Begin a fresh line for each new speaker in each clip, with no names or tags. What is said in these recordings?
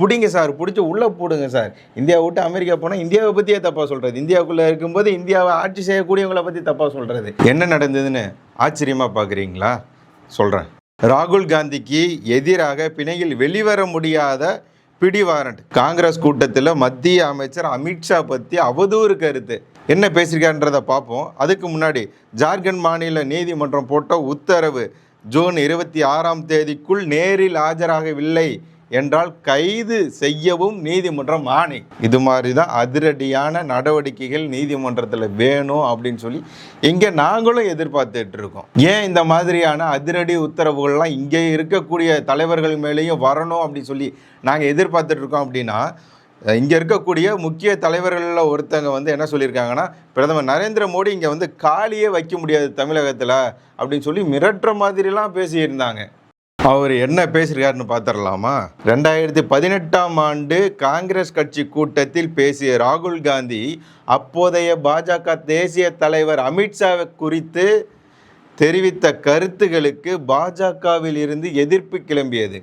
பிடிங்க சார் பிடிச்சி உள்ளே போடுங்க சார். இந்தியாவை விட்டு அமெரிக்கா போனால் இந்தியாவை பற்றியே தப்பாக சொல்கிறது இந்தியாவுக்குள்ளே இருக்கும்போது இந்தியாவை ஆட்சி செய்யக்கூடியவங்களை பற்றி தப்பாக சொல்கிறது என்ன நடந்ததுன்னு ஆச்சரியமாக பார்க்குறீங்களா சொல்கிறேன் ராகுல் காந்திக்கு எதிராக பிணையில் வெளிவர முடியாத பிடி வாரண்ட். காங்கிரஸ் கூட்டத்தில் மத்திய அமைச்சர் அமித்ஷா பற்றி அவதூறு கருத்து. என்ன பேசியிருக்கான்றதை பார்ப்போம் அதுக்கு முன்னாடி ஜார்க்கண்ட் மாநில நீதிமன்றம் போட்ட உத்தரவு ஜூன் இருபத்தி ஆறாம் தேதிக்குள் நேரில் ஆஜராகவில்லை என்றால் கைது செய்யவும் நீதிமன்றம் ஆணை. இது மாதிரி தான் அதிரடியான நடவடிக்கைகள் நீதிமன்றத்தில் வேணும் அப்படின்னு சொல்லி இங்கே நாங்களும் எதிர்பார்த்துட்டு இருக்கோம். ஏன் இந்த மாதிரியான அதிரடி உத்தரவுகள்லாம் இங்கே இருக்கக்கூடிய தலைவர்கள் மேலேயும் வரணும் அப்படின்னு சொல்லி நாங்கள் எதிர்பார்த்துட்டு இருக்கோம் அப்படின்னா இங்கே இருக்கக்கூடிய முக்கிய தலைவர்களில் ஒருத்தங்க வந்து என்ன சொல்லியிருக்காங்கன்னா பிரதமர் நரேந்திர மோடி இங்கே வந்து காலியே வைக்க முடியாது தமிழகத்தில் அப்படின்னு சொல்லி மிரட்டுற மாதிரிலாம் பேசியிருந்தாங்க. அவர் என்ன பேசுகிறாருன்னு பார்த்துடலாமா? ரெண்டாயிரத்தி பதினெட்டாம் ஆண்டு காங்கிரஸ் கட்சி கூட்டத்தில் பேசிய ராகுல் காந்தி அப்போதைய பாஜக தேசிய தலைவர் அமித்ஷாவை குறித்து தெரிவித்த கருத்துகளுக்கு பாஜகவில் இருந்து எதிர்ப்பு கிளம்பியது.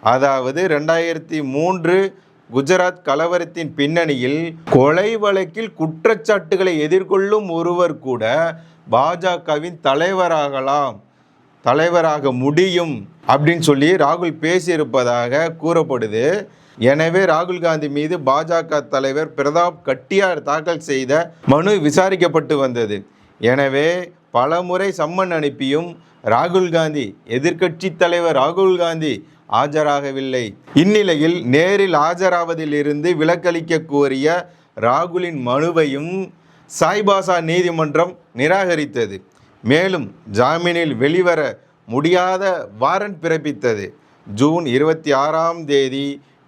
அதாவது ரெண்டாயிரத்தி மூன்று குஜராத் கலவரத்தின் பின்னணியில் கொலை வழக்கில் குற்றச்சாட்டுகளை எதிர்கொள்ளும் ஒருவர் கூட பாஜகவின் தலைவராகலாம். தலைவராக முடியும் அப்படின்னு சொல்லி ராகுல் பேசியிருப்பதாக கூறப்படுது. எனவே ராகுல் காந்தி மீது பாஜக தலைவர் பிரதாப் கட்டியார் தாக்கல் செய்த மனு விசாரிக்கப்பட்டு வந்தது. எனவே பலமுறை சம்மன் அனுப்பியும் ராகுல் காந்தி எதிர்க்கட்சி தலைவர் ராகுல் காந்தி ஆஜராகவில்லை. இந்நிலையில் நேரில் ஆஜராவதிலிருந்து விலக்களிக்க கோரிய ராகுலின் மனுவையும் சாய்பாசா நீதிமன்றம் நிராகரித்தது. மேலும் ஜாமீனில் வெளிவர முடியாத வாரண்ட் பிறப்பித்தது. ஜூன் இருபத்தி ஆறாம் தேதி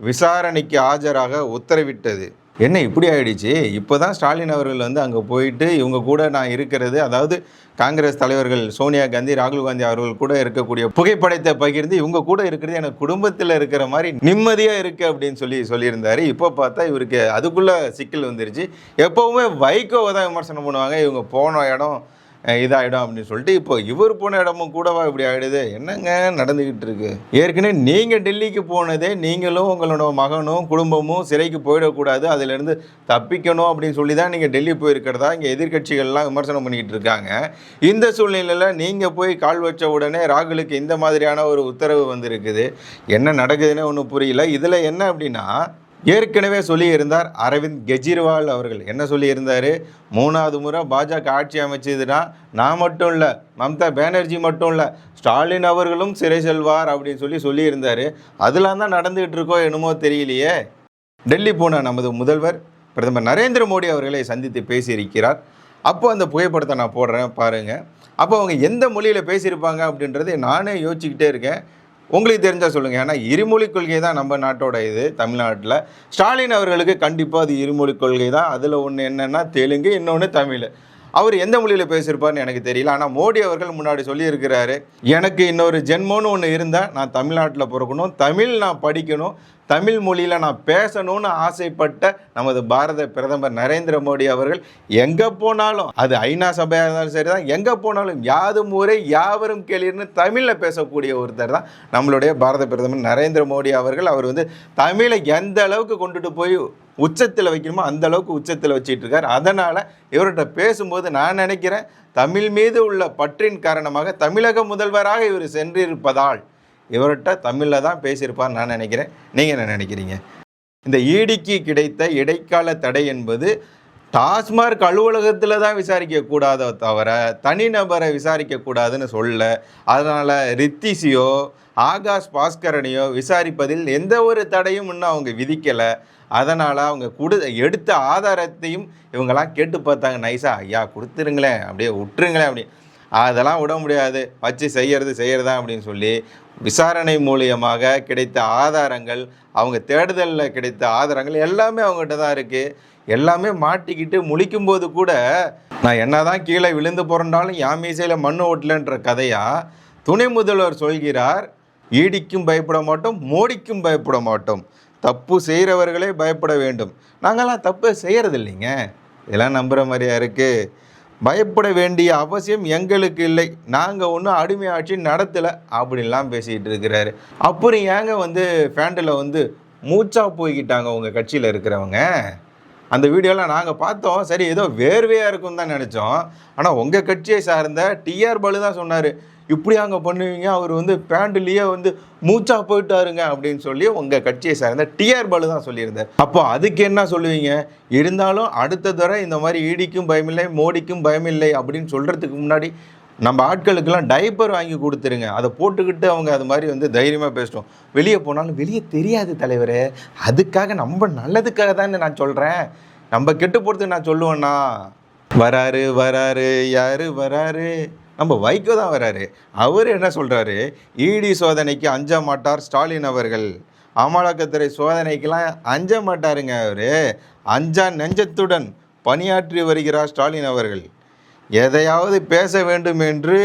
விசாரணைக்கு ஆஜராக உத்தரவிட்டது. என்ன இப்படி ஆயிடுச்சு? இப்போ தான் ஸ்டாலின் அவர்கள் வந்து அங்கே போயிட்டு இவங்க கூட நான் இருக்கிறது அதாவது காங்கிரஸ் தலைவர்கள் சோனியா காந்தி ராகுல் காந்தி அவர்கள் கூட இருக்கக்கூடிய புகைப்படத்தை பகிர்ந்து இவங்க கூட இருக்கிறது எனக்கு குடும்பத்தில் இருக்கிற மாதிரி நிம்மதியாக இருக்குது அப்படின்னு சொல்லி சொல்லியிருந்தாரு. இப்போ பார்த்தா இவருக்கு அதுக்குள்ளே சிக்கல் வந்துருச்சு. எப்போவுமே வைகோவை தான் விமர்சனம் பண்ணுவாங்க. இவங்க போன இடம் இதாகிடும் அப்படின்னு சொல்லிட்டு இப்போ இவர் போன இடமும் கூடவா இப்படி ஆகிடுது என்னங்க நடந்துக்கிட்டு இருக்கு? ஏற்கனவே நீங்கள் டெல்லிக்கு போனதே நீங்களும் உங்களோட மகனும் குடும்பமும் சிறைக்கு போயிடக்கூடாது. அதிலிருந்து தப்பிக்கணும் அப்படின்னு சொல்லி தான் நீங்கள் டெல்லி போயிருக்கிறதா? இங்கே எதிர்க்கட்சிகள்லாம் விமர்சனம் பண்ணிக்கிட்டு இருக்காங்க. இந்த சூழ்நிலையில் நீங்கள் போய் கால் வச்ச உடனே ராகுலுக்கு இந்த மாதிரியான ஒரு உத்தரவு வந்திருக்குது. என்ன நடக்குதுன்னு ஒன்றும் புரியல. இதில் என்ன அப்படின்னா ஏற்கனவே சொல்லியிருந்தார் அரவிந்த் கெஜ்ரிவால் அவர்கள். என்ன சொல்லியிருந்தார்? மூணாவது முறை பாஜக ஆட்சி அமைச்சதுன்னா நான் மட்டும் இல்லை மம்தா பானர்ஜி மட்டும் இல்லை ஸ்டாலின் அவர்களும் சிறை செல்வார் அப்படின்னு சொல்லி சொல்லியிருந்தார். அதெல்லாம் தான் நடந்துகிட்டு இருக்கோ என்னமோ தெரியலையே. டெல்லி போன நமது முதல்வர் பிரதமர் நரேந்திர மோடி அவர்களை சந்தித்து பேசியிருக்கிறார். அப்போ அந்த புகைப்படத்தை நான் போடுறேன் பாருங்கள் அப்போ அவங்க எந்த மொழியில் பேசியிருப்பாங்க அப்படின்றது நானே யோசிச்சுக்கிட்டே இருக்கேன். உங்களுக்கு தெரிஞ்சால் சொல்லுங்கள் ஏன்னா இருமொழி கொள்கை தான் நம்ம நாட்டோட இது தமிழ்நாட்டில். ஸ்டாலின் அவர்களுக்கு கண்டிப்பாக அது இருமொழி கொள்கை தான். அதில் ஒன்று என்னென்னா தெலுங்கு இன்னொன்று தமிழ். அவர் எந்த மொழியில் பேசியிருப்பார்னு எனக்கு தெரியல. ஆனால் மோடி அவர்கள் முன்னாடி சொல்லியிருக்கிறாரு எனக்கு இன்னொரு ஜென்மோன்னு ஒன்று இருந்தால் நான் தமிழ்நாட்டில் பிறக்கணும். தமிழ் நான் படிக்கணும். தமிழ் மொழியில் நான் பேசணும்னு ஆசைப்பட்ட நமது பாரத பிரதமர் நரேந்திர மோடி அவர்கள் எங்கே போனாலும் அது ஐநா சபையாக இருந்தாலும் சரி தான் எங்கே போனாலும் யாதும் ஊரே யாவரும் கேளீர்னு தமிழில் பேசக்கூடிய ஒருத்தர் தான் நம்மளுடைய பாரத பிரதமர் நரேந்திர மோடி அவர்கள். அவர் வந்து தமிழை எந்த அளவுக்கு கொண்டுட்டு போய் உச்சத்தில் வைக்கணுமோ அந்த அளவுக்கு உச்சத்தில் வச்சிட்டு இருக்கார் அதனால் இவர்கிட்ட பேசும்போது நான் நினைக்கிறேன் தமிழ் மீது உள்ள பற்றின் காரணமாக தமிழக முதல்வராக இவர் சென்றிருப்பதால் இவர்கிட்ட தமிழில் தான் பேசியிருப்பார் நான் நினைக்கிறேன். நீங்கள் என்ன நினைக்கிறீங்க? இந்த ஈடிக்கு கிடைத்த இடைக்கால தடை என்பது டாஸ்மார்க் அலுவலகத்தில் தான் விசாரிக்கக்கூடாத தவிர தனிநபரை விசாரிக்கக்கூடாதுன்னு சொல்ல அதனால் ரித்திஷியோ ஆகாஷ் பாஸ்கரனையோ விசாரிப்பதில் எந்த ஒரு தடையும் இன்னும் அவங்க விதிக்கலை. அதனால் அவங்க கொடு எடுத்த ஆதாரத்தையும் இவங்கெல்லாம் கேட்டு பார்த்தாங்க. நைஸாக ஐயா கொடுத்துருங்களேன் அப்படியே விட்டுருங்களேன் அப்படி அதெல்லாம் விட முடியாது. வச்சு செய்யறது செய்யறதா அப்படின்னு சொல்லி விசாரணை மூலியமாக கிடைத்த ஆதாரங்கள் அவங்க தேடுதலில் கிடைத்த ஆதாரங்கள் எல்லாமே அவங்ககிட்ட தான் இருக்குது எல்லாமே மாட்டிக்கிட்டு முழிக்கும்போது கூட நான் என்னதான் கீழே விழுந்து புரண்டாலும் என் மீசையில் மண்ணு ஓட்டலன்ற கதையா துணை முதல்வர் சொல்கிறார் ஈடிக்கும் பயப்பட மாட்டோம் மோடிக்கும் பயப்பட மாட்டோம். தப்பு செய்கிறவர்களே பயப்பட வேண்டும். நாங்கள்லாம் தப்பு செய்கிறது இல்லைங்க. இதெல்லாம் நம்புகிற மாதிரியா இருக்குது பயப்பட வேண்டிய அவசியம் எங்களுக்கு இல்லை. நாங்கள் ஒன்றும் அடிமை ஆட்சி நடத்தலை அப்படின்லாம் பேசிகிட்டு இருக்கிறாரு. அப்புறம் ஏங்க வந்து ஃபேண்டில் வந்து மூச்சா போய்கிட்டாங்க உங்கள் கட்சியில் இருக்கிறவங்க? அந்த வீடியோலாம் நாங்கள் பார்த்தோம். சரி ஏதோ வேர்வையாக இருக்கும் தான் நினச்சோம். ஆனால் உங்கள் கட்சியை சார்ந்த டிஆர் பலு தான் சொன்னார். இப்படி அங்கே பண்ணுவீங்க? அவர் வந்து பேண்ட்லேயே வந்து மூச்சா போயிட்டாருங்க அப்படின்னு சொல்லி உங்கள் கட்சியை சார்ந்த டிஆர் பாலு தான் சொல்லியிருந்தார். அப்போ அதுக்கு என்ன சொல்லுவீங்க? இருந்தாலும் அடுத்த தடவை இந்த மாதிரி ஈடிக்கும் பயமில்லை மோடிக்கும் பயமில்லை அப்படின்னு சொல்கிறதுக்கு முன்னாடி நம்ம ஆட்களுக்கெல்லாம் டைப்பர் வாங்கி கொடுத்துருங்க. அதை போட்டுக்கிட்டு அவங்க அது மாதிரி வந்து தைரியமாக பேசிட்டோம். வெளியே போனாலும் வெளியே தெரியாது தலைவரே. அதுக்காக நம்ம நல்லதுக்காக தானே நான் சொல்கிறேன் நம்ம கெட்டு போகிறதுக்கு நான் சொல்லுவேன்னா வராரு வராரு யாரு வராரு? நம்ம வைகோ தான் வராரு. அவர் என்ன சொல்கிறாரு இடி சோதனைக்கு அஞ்ச மாட்டார் ஸ்டாலின் அவர்கள். அமலாக்கத்துறை சோதனைக்கெல்லாம் அஞ்ச மாட்டாருங்க அவர். அஞ்சா நெஞ்சத்துடன் பணியாற்றி வருகிறார் ஸ்டாலின் அவர்கள். எதையாவது பேச வேண்டும் என்று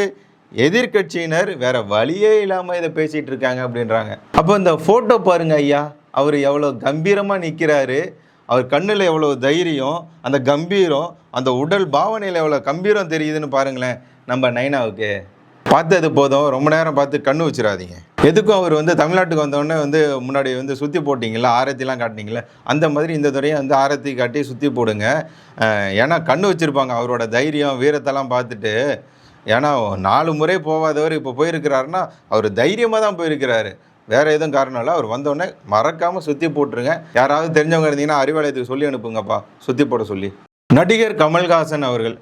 எதிர்க்கட்சியினர் வேற வழியே இல்லாமல் இதை பேசிகிட்டு இருக்காங்க அப்படின்றாங்க. அப்போ இந்த ஃபோட்டோ பாருங்க ஐயா. அவர் எவ்வளோ கம்பீரமாக நிற்கிறாரு அவர் கண்ணில் எவ்வளோ தைரியம் அந்த கம்பீரம் அந்த உடல் பாவனையில் எவ்வளோ கம்பீரம் தெரியுதுன்னு பாருங்களேன் நம்ம நைனாவுக்கு. பார்த்தது போதும். ரொம்ப நேரம் பார்த்து கண்ணு வச்சிடாதீங்க. எதுக்கும் அவர் வந்து தமிழ்நாட்டுக்கு வந்தோடனே வந்து முன்னாடி வந்து சுற்றி போட்டிங்களா ஆரத்திலாம் காட்டினீங்களே அந்த மாதிரி இந்த துறையை வந்து ஆரத்தி காட்டி சுற்றி போடுங்க. ஏன்னா கண்ணு வச்சுருப்பாங்க. அவரோட தைரியம் வீரத்தெல்லாம் பார்த்துட்டு ஏன்னா நாலு முறை போகாதவர் இப்போ போயிருக்கிறாருன்னா அவர் தைரியமாக தான் போயிருக்கிறாரு. வேற எதுவும் காரணம் இல்லை அவர் வந்தோடனே மறக்காமல் சுற்றி போட்டுருங்க. யாராவது தெரிஞ்சவங்க இருந்தீங்கன்னா அறிவாலயத்துக்கு சொல்லி அனுப்புங்கப்பா. சுற்றி போட சொல்லி. நடிகர் கமல்ஹாசன் அவர்கள்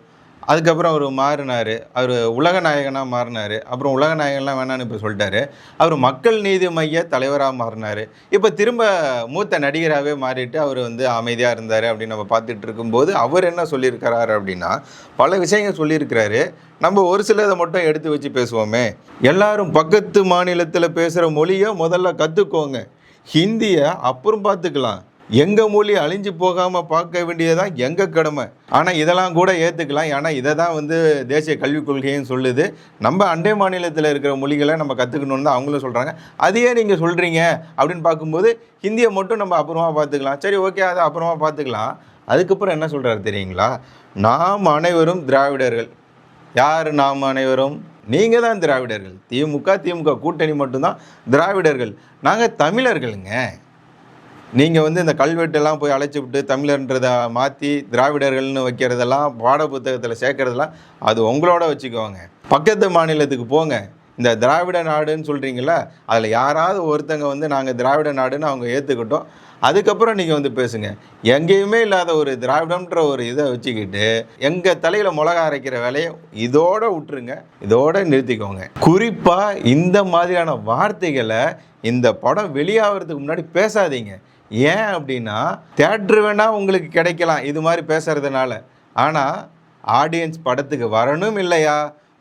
அதுக்கப்புறம் அவர் மாறினார். அவர் உலக நாயகனாக மாறினார். அப்புறம் உலக நாயகன்லாம் வேணான்னு இப்போ சொல்லிட்டாரு. அவர் மக்கள் நீதி மைய தலைவராக மாறினார். இப்போ திரும்ப மூத்த நடிகராகவே மாறிட்டு அவர் வந்து அமைதியாக இருந்தார் அப்படின்னு நம்ம பார்த்துட்டு இருக்கும்போது அவர் என்ன சொல்லியிருக்கிறாரு அப்படின்னா பல விஷயங்கள் சொல்லியிருக்கிறாரு. நம்ம ஒரு சிலதை மட்டும் எடுத்து வச்சு பேசுவோமே. எல்லாரும் பக்கத்து மாநிலத்தில் பேசுகிற மொழியை முதல்ல கற்றுக்கோங்க ஹிந்தியை அப்புறம் பார்த்துக்கலாம். எங்கள் மொழி அழிஞ்சு போகாமல் பார்க்க வேண்டியதுதான் எங்கள் கடமை? ஆனால் இதெல்லாம் கூட ஏற்றுக்கலாம் ஏன்னா இதை தான் வந்து தேசிய கல்விக் கொள்கையும் சொல்லுது. நம்ம அண்டை மாநிலத்தில் இருக்கிற மொழிகளை நம்ம கற்றுக்கணும்னு தான் அவங்களும் சொல்கிறாங்க அதையே நீங்கள் சொல்கிறீங்க அப்படின்னு பார்க்கும்போது ஹிந்தியை மட்டும் நம்ம அப்புறமா பார்த்துக்கலாம். சரி ஓகே அதை அப்புறமா பார்த்துக்கலாம். அதுக்கப்புறம் என்ன சொல்கிறாரு தெரியுங்களா? நாம் அனைவரும் திராவிடர்கள். யார் நாம் அனைவரும்? நீங்கள் தான் திராவிடர்கள். திமுக திமுக கூட்டணி மட்டும்தான் திராவிடர்கள். நாங்கள் தமிழர்களுங்க. நீங்கள் வந்து இந்த கல்வெட்டெல்லாம் போய் அழைச்சி விட்டு தமிழர்ன்றதை மாற்றி திராவிடர்கள்னு வைக்கிறதெல்லாம் பாட புத்தகத்தில் சேர்க்கறதெல்லாம் அது உங்களோட வச்சுக்கோங்க. பக்கத்து மாநிலத்துக்கு போங்க. இந்த திராவிட நாடுன்னு சொல்கிறீங்கள அதில் யாராவது ஒருத்தங்க வந்து நாங்கள் திராவிட நாடுன்னு அவங்க ஏற்றுக்கிட்டோம் அதுக்கப்புறம் நீங்கள் வந்து பேசுங்க. எங்கேயுமே இல்லாத ஒரு திராவிடம்ன்ற ஒரு இதை வச்சுக்கிட்டு எங்கள் தலையில் மிளகா அரைக்கிற வேலையை இதோட விட்டுருங்க. இதோட நிறுத்திக்கோங்க. குறிப்பாக இந்த மாதிரியான வார்த்தைகளை இந்த படம் வெளியாகிறதுக்கு முன்னாடி பேசாதீங்க. ஏன் அப்படின்னா தேட்ரு வேணால் உங்களுக்கு கிடைக்கலாம் இது மாதிரி பேசுகிறதுனால ஆனால் ஆடியன்ஸ் படத்துக்கு வரணும் இல்லையா?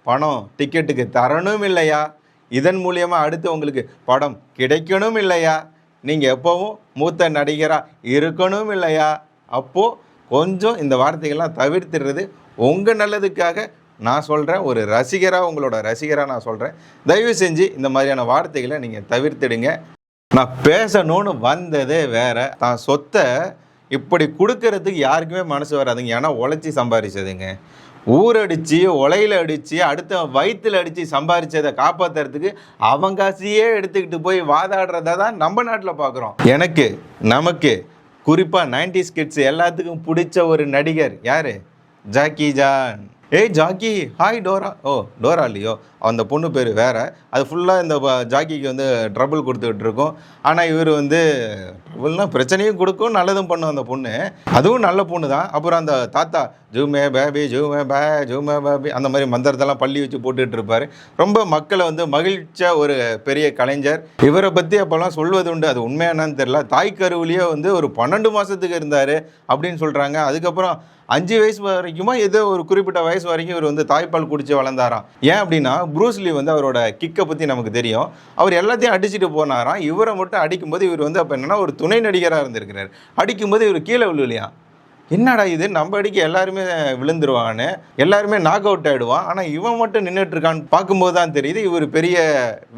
பணம் டிக்கெட்டுக்கு தரணும் இல்லையா? இதன் மூலியமாக அடுத்து உங்களுக்கு படம் கிடைக்கணும் இல்லையா? நீங்கள் எப்போவும் மூத்த நடிகராக இருக்கணும் இல்லையா? அப்போது கொஞ்சம் இந்த வார்த்தைகள்லாம் தவிர்த்துடுறது உங்கள் நல்லதுக்காக நான் சொல்கிறேன் ஒரு ரசிகராக உங்களோட ரசிகராக நான் சொல்கிறேன் தயவு செஞ்சு இந்த மாதிரியான வார்த்தைகளை நீங்கள் தவிர்த்துடுங்க. நான் பேசணும்னு வந்ததே வேற. தான் சொத்தை இப்படி கொடுக்கறதுக்கு யாருக்குமே மனசு வராதுங்க. ஏன்னா உழைச்சி சம்பாரிச்சதுங்க. ஊரடிச்சு உலையில் அடித்து அடுத்த வயிற்றில் அடித்து சம்பாரிச்சதை காப்பாற்றுறதுக்கு அவங்க காசையே எடுத்துக்கிட்டு போய் வாதாடுறத தான் நம்ம நாட்டில் பார்க்குறோம் எனக்கு நமக்கு குறிப்பாக நைன்டிஸ் கிட்ஸ் எல்லாத்துக்கும் பிடிச்ச ஒரு நடிகர் யார்? Jackie Chan. ஏய் ஜாக்கி ஹாய் டோரா. ஓ டோரா இல்லையோ? அந்த பொண்ணு பேர் வேறு. அது ஃபுல்லாக இந்த ஜாக்கிக்கு வந்து ட்ரபிள் கொடுத்துக்கிட்டு இருக்கும் ஆனால் இவர் வந்து ட்ரபிள்னா பிரச்சனையும் கொடுக்கும் நல்லதும் பண்ணும் அந்த பொண்ணு. அதுவும் நல்ல பொண்ணு தான் அப்புறம் அந்த தாத்தா ஜூமே பேபி ஜூமே பே ஜூமே பேபி அந்த மாதிரி மந்திரத்தெல்லாம் பள்ளி வச்சு போட்டுட்டு இருப்பார் ரொம்ப மக்களை வந்து மகிழ்ச்சியாக ஒரு பெரிய கலைஞர். இவரை பற்றி அப்போல்லாம் சொல்வது உண்டு. அது உண்மையானான்னு தெரில தாய் கருவிலேயே வந்து ஒரு பன்னெண்டு மாதத்துக்கு இருந்தார் அப்படின்னு சொல்கிறாங்க அதுக்கப்புறம் அஞ்சு வயசு வரைக்குமா ஏதோ ஒரு குறிப்பிட்ட வயசு வரைக்கும் இவர் வந்து தாய்ப்பால் குடித்து வளர்ந்தாராம். ஏன் அப்படின்னா ப்ரூஸ்லி வந்து அவரோட கிக்கை பற்றி நமக்கு தெரியும். அவர் எல்லாத்தையும் அடிச்சுட்டு போனாராம் இவரை மட்டும் அடிக்கும்போது இவர் வந்து அப்போ என்னன்னா ஒரு துணை நடிகராக இருந்திருக்கிறார். அடிக்கும்போது இவர் கீழே விழுலையா என்னடா இது? நம்ம அடிக்க எல்லாருமே விழுந்துருவான்னு எல்லாருமே நாக் அவுட் ஆகிடுவான் ஆனால் இவன் மட்டும் நின்றுட்டு இருக்கான்னு பார்க்கும்போது தான் தெரியுது இவர் பெரிய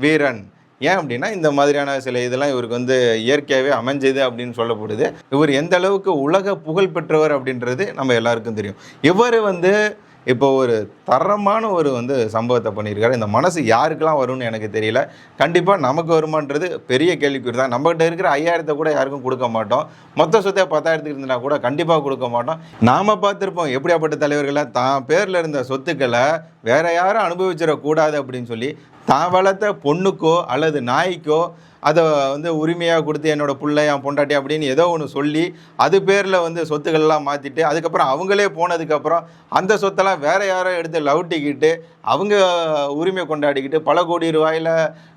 வீரன். ஏன் அப்படின்னா இந்த மாதிரியான சில இதெல்லாம் இவருக்கு வந்து இயற்கையாகவே அமைஞ்சது அப்படின்னு சொல்லப்படுது. இவர் எந்த அளவுக்கு உலக புகழ் பெற்றவர் அப்படின்றது நம்ம எல்லாருக்கும் தெரியும். இவர் வந்து இப்போ ஒரு தரமான ஒரு வந்து சம்பவத்தை பண்ணியிருக்காரு. இந்த மனசு யாருக்கெல்லாம் வரும்னு எனக்கு தெரியல. கண்டிப்பாக நமக்கு வருமானது பெரிய கேள்விக்குறி தான். நம்மகிட்ட இருக்கிற ஐயாயிரத்தை கூட யாருக்கும் கொடுக்க மாட்டோம். மொத்த சொத்தை பத்தாயிரத்துக்கு இருந்தனா கூட கண்டிப்பாக கொடுக்க மாட்டோம். நாம் பார்த்துருப்போம் எப்படியாப்பட்ட தலைவர்களை தான் பேரில் இருந்த சொத்துக்களை வேற யாரும் அனுபவிச்சிடக்கூடாது அப்படின்னு சொல்லி தான் வளர்த்த பொண்ணுக்கோ அல்லது நாய்க்கோ அதை வந்து உரிமையாக கொடுத்து என்னோட பிள்ளை என் பொண்டாட்டி அப்படின்னு ஏதோ ஒன்று சொல்லி அது பேரில் வந்து சொத்துக்கள்லாம் மாற்றிட்டு அதுக்கப்புறம் அவங்களே போனதுக்கப்புறம் அந்த சொத்தெல்லாம் வேறு யாரோ எடுத்து லவுட்டிக்கிட்டு அவங்க உரிமை கொண்டாடிக்கிட்டு பல கோடி ரூபாயில்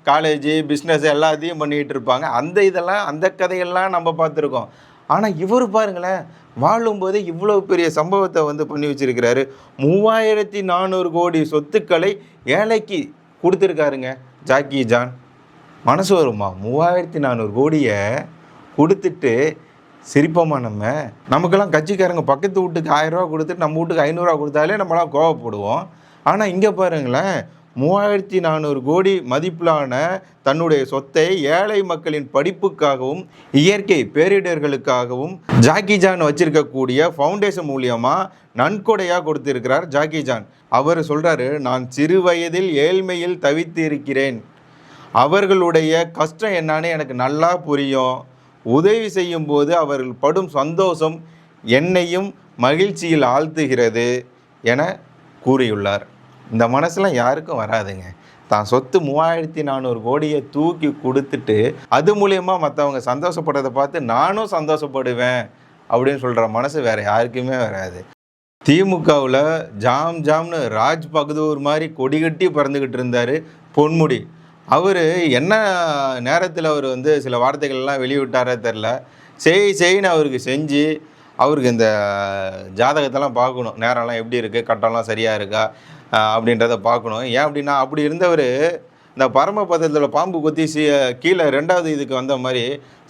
காலேஜ் பிஸ்னஸ் எல்லாத்தையும் பண்ணிக்கிட்டு இருப்பாங்க. அந்த இதெல்லாம் அந்த கதையெல்லாம் நம்ம பார்த்துருக்கோம். ஆனால் இவர் பாருங்களேன் வாழும்போது இவ்வளோ பெரிய சம்பவத்தை வந்து பண்ணி வச்சிருக்கிறாரு. மூவாயிரத்தி நானூறு கோடி சொத்துக்களை ஏழைக்கு கொடுத்துருக்காருங்க. Jackie Chan. மனசு வருமா? மூவாயிரத்தி நானூறு கோடியை கொடுத்துட்டு சிரிப்போமா நம்ம? நமக்கெல்லாம் கட்சிக்காரங்க பக்கத்து வீட்டுக்கு ஆயிரரூவா கொடுத்துட்டு நம்ம வீட்டுக்கு ஐநூறுரூவா கொடுத்தாலே நம்மளாம் கோவப்படுவோம். ஆனால் இங்கே பாருங்களேன் மூவாயிரத்தி நானூறு கோடி மதிப்பிலான தன்னுடைய சொத்தை ஏழை மக்களின் படிப்புக்காகவும் இயற்கை பேரிடர்களுக்காகவும் ஜாக்கி ஜான் வச்சிருக்கக்கூடிய ஃபவுண்டேஷன் மூலியமாக நன்கொடையாக கொடுத்திருக்கிறார் ஜாக்கி ஜான். அவர் சொல்கிறாரு நான் சிறு வயதில் ஏழ்மையில் தவித்து இருக்கிறேன் அவர்களுடைய கஷ்டம் என்னன்னு எனக்கு நல்லா புரியும். உதவி செய்யும் போது அவர்கள் படும் சந்தோஷம் என்னையும் மகிழ்ச்சியில் ஆழ்த்துகிறது என கூறியுள்ளார். இந்த மனசுலாம் யாருக்கும் வராதுங்க. தான் சொத்து மூவாயிரத்தி நானூறு கோடியை தூக்கி கொடுத்துட்டு அது மூலியமாக மற்றவங்க சந்தோஷப்படுறதை பார்த்து நானும் சந்தோஷப்படுவேன் அப்படின்னு சொல்கிற மனசு வேறு யாருக்குமே வராது. திமுகவில் ஜாம் ஜாம்னு ராஜ் பகதூர் மாதிரி கொடி கட்டி பறந்துக்கிட்டு இருந்தார் பொன்முடி. அவர் என்ன நேரத்தில் அவர் வந்து சில வார்த்தைகள்லாம் வெளியிட்டாரே தெரில செய் செய்ன்னு அவருக்கு செஞ்சு அவருக்கு இந்த ஜாதகத்தெல்லாம் பார்க்கணும். நேரம்லாம் எப்படி இருக்குது கட்டம்லாம் சரியாக இருக்கா? அப்படின்றத பார்க்கணும். ஏன் அப்படின்னா அப்படி இருந்தவர் இந்த பரமபதத்தில் பாம்பு கொத்தி கீழே ரெண்டாவது இதுக்கு வந்த மாதிரி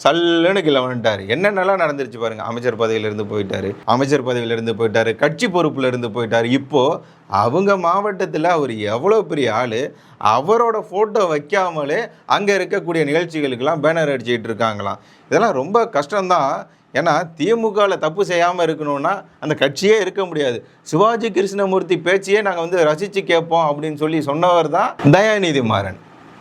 சல்லுன்னு கீழே வந்துட்டார் என்னென்னலாம் நடந்துருச்சு பாருங்க. அமைச்சர் பதவியிலேருந்து போயிட்டாரு. அமைச்சர் பதவியிலிருந்து போயிட்டாரு. கட்சி பொறுப்புலேருந்து இருந்து இப்போது அவங்க மாவட்டத்தில் அவர் எவ்வளோ பெரிய ஆள் அவரோட ஃபோட்டோ வைக்காமலே அங்கே இருக்கக்கூடிய நிகழ்ச்சிகளுக்கெல்லாம் பேனர் அடிச்சுக்கிட்டு இருக்காங்களாம். இதெல்லாம் ரொம்ப கஷ்டம்தான். ஏன்னா திமுகவில் தப்பு செய்யாமல் இருக்கணும்னா அந்த கட்சியே இருக்க முடியாது. சிவாஜி கிருஷ்ணமூர்த்தி பேச்சையே நாங்கள் வந்து ரசித்து கேட்போம் அப்படின்னு சொல்லி சொன்னவர் தான் தயாநிதி மாறன்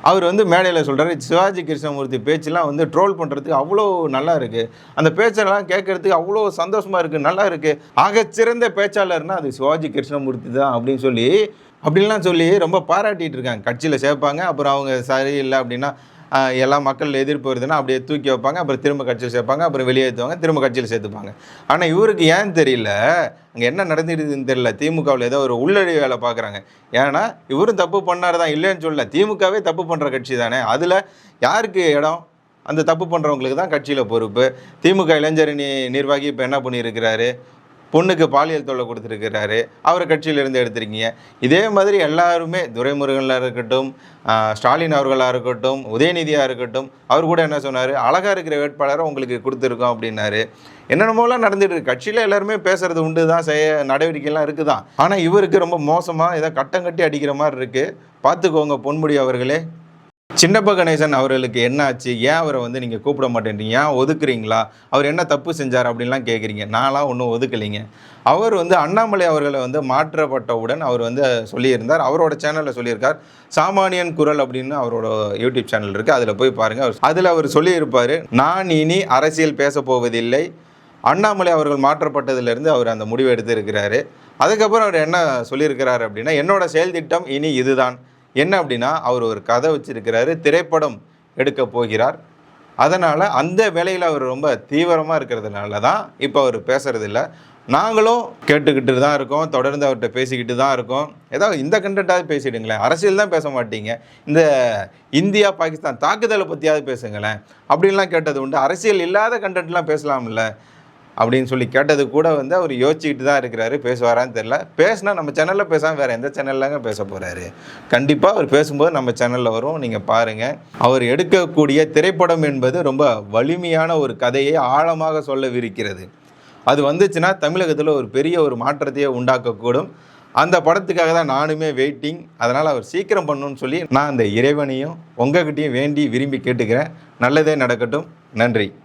அவர் வந்து மேடையில் சொல்கிறாரு சிவாஜி கிருஷ்ணமூர்த்தி பேச்செலாம் வந்து ட்ரோல் பண்ணுறதுக்கு அவ்வளோ நல்லா இருக்குது அந்த பேச்செல்லாம் கேட்கறதுக்கு அவ்வளோ சந்தோஷமாக இருக்குது நல்லா இருக்குது ஆகச்சிறந்த பேச்சாளர்னால் அது சிவாஜி கிருஷ்ணமூர்த்தி தான் அப்படின்னு சொல்லி அப்படின்லாம் சொல்லி ரொம்ப பாராட்டிட்டு இருக்காங்க. கட்சியில் சேர்ப்பாங்க. அப்புறம் அவங்க சரியில்லை அப்படின்னா எல்லா மக்கள் எதிர்ப்பு வருதுன்னா அப்படியே தூக்கி வைப்பாங்க அப்புறம் திரும்ப கட்சியில் சேர்ப்பாங்க அப்புறம் வெளியேற்றுவாங்க திரும்ப கட்சியில் சேர்த்துப்பாங்க. ஆனால் இவருக்கு ஏன் தெரியல? அங்கே என்ன நடந்துடுதுன்னு தெரியல. திமுகவில் ஏதோ ஒரு உள்ளடி வேலை பார்க்குறாங்க. ஏன்னா இவரும் தப்பு பண்ணாரு தான். இல்லைன்னு சொல்லல. திமுகவே தப்பு பண்ணுற கட்சி தானே. அதில் யாருக்கு இடம்? அந்த தப்பு பண்ணுறவங்களுக்கு தான் கட்சியில் பொறுப்பு. திமுக இளைஞரணி நிர்வாகி இப்போ என்ன பண்ணியிருக்கிறாரு? பொண்ணுக்கு பாலியல் தொல்லை கொடுத்துருக்கிறாரு. அவர் கட்சியிலிருந்து எடுத்திருக்கீங்க. இதே மாதிரி எல்லாருமே துரைமுருகனாக இருக்கட்டும் ஸ்டாலின் அவர்களாக இருக்கட்டும் உதயநிதியாக இருக்கட்டும் அவர் கூட என்ன சொன்னார்? அழகாக இருக்கிற வேட்பாளரை உங்களுக்கு கொடுத்துருக்கோம் அப்படின்னாரு. என்னென்னமோலாம் நடந்துட்டு இருக்கு. கட்சியில் எல்லாருமே பேசுறது உண்டு தான் செய்ய நடவடிக்கைலாம் இருக்குது தான் ஆனால் இவருக்கு ரொம்ப மோசமாக ஏதோ கட்டம் கட்டி அடிக்கிற மாதிரி இருக்குது பார்த்துக்கோங்க பொன்முடி அவர்களே. சின்னப்ப கணேசன் அவர்களுக்கு என்ன ஆச்சு? ஏன் அவரை வந்து நீங்கள் கூப்பிட மாட்டேன்றீங்க? ஏன் ஒதுக்குறீங்களா? அவர் என்ன தப்பு செஞ்சார் அப்படின்லாம் கேட்குறீங்க நான்லாம் ஒன்றும் ஒதுக்கலைங்க. அவர் வந்து அண்ணாமலை அவர்களை வந்து மாற்றப்பட்டவுடன் அவர் வந்து சொல்லியிருந்தார். அவரோட சேனலில் சொல்லியிருக்கார். சாமானியன் குரல் அப்படின்னு அவரோட யூடியூப் சேனல் இருக்குது அதில் போய் பாருங்கள் அதில் அவர் சொல்லியிருப்பார் நான் இனி அரசியல் பேச போவதில்லை. அண்ணாமலை அவர்கள் மாற்றப்பட்டதிலிருந்து அவர் அந்த முடிவு எடுத்திருக்கிறாரு. அதுக்கப்புறம் அவர் என்ன சொல்லியிருக்கிறாரு அப்படின்னா என்னோட செயல் திட்டம் இனி இதுதான். என்ன அப்படின்னா அவர் ஒரு கதை வச்சிருக்கிறாரு திரைப்படம் எடுக்க போகிறார். அதனால் அந்த வேலையில் அவர் ரொம்ப தீவிரமாக இருக்கிறதுனால தான் இப்போ அவர் பேசுகிறதில்ல நாங்களும் கேட்டுக்கிட்டு தான் இருக்கோம் தொடர்ந்து அவர்கிட்ட பேசிக்கிட்டு தான் இருக்கோம். ஏதாவது இந்த கண்டென்ட்டாவது பேசிடுங்களேன். அரசியல் தான் பேச மாட்டீங்க. இந்த இந்தியா பாகிஸ்தான் தாக்குதலை பற்றியாவது பேசுங்களேன். அப்படின்லாம் கேட்டது உண்டு. அரசியல் இல்லாத கண்டென்ட்லாம் பேசலாம்ல. அப்படின்னு சொல்லி கேட்டது கூட வந்து அவர் யோசிச்சுக்கிட்டு தான் இருக்கிறாரு. பேசுவாரான்னு தெரில பேசினா நம்ம சேனலில் பேசாமல் வேறு எந்த சேனல்லங்க பேச போகிறாரு கண்டிப்பாக அவர் பேசும்போது நம்ம சேனலில் வரும். நீங்கள் பாருங்கள் அவர் எடுக்கக்கூடிய திரைப்படம் என்பது ரொம்ப வலிமையான ஒரு கதையை ஆழமாக சொல்லவிருக்கிறது. அது வந்துச்சுன்னா தமிழகத்தில் ஒரு பெரிய ஒரு மாற்றத்தையே உண்டாக்கக்கூடும். அந்த படத்துக்காக தான் நானுமே வெயிட்டிங் அதனால் அவர் சீக்கிரம் பண்ணணும்னு சொல்லி நான் அந்த இறைவனையும் உங்ககிட்டையும் வேண்டி விரும்பி கேட்டுக்கிறேன். நல்லதே நடக்கட்டும். நன்றி.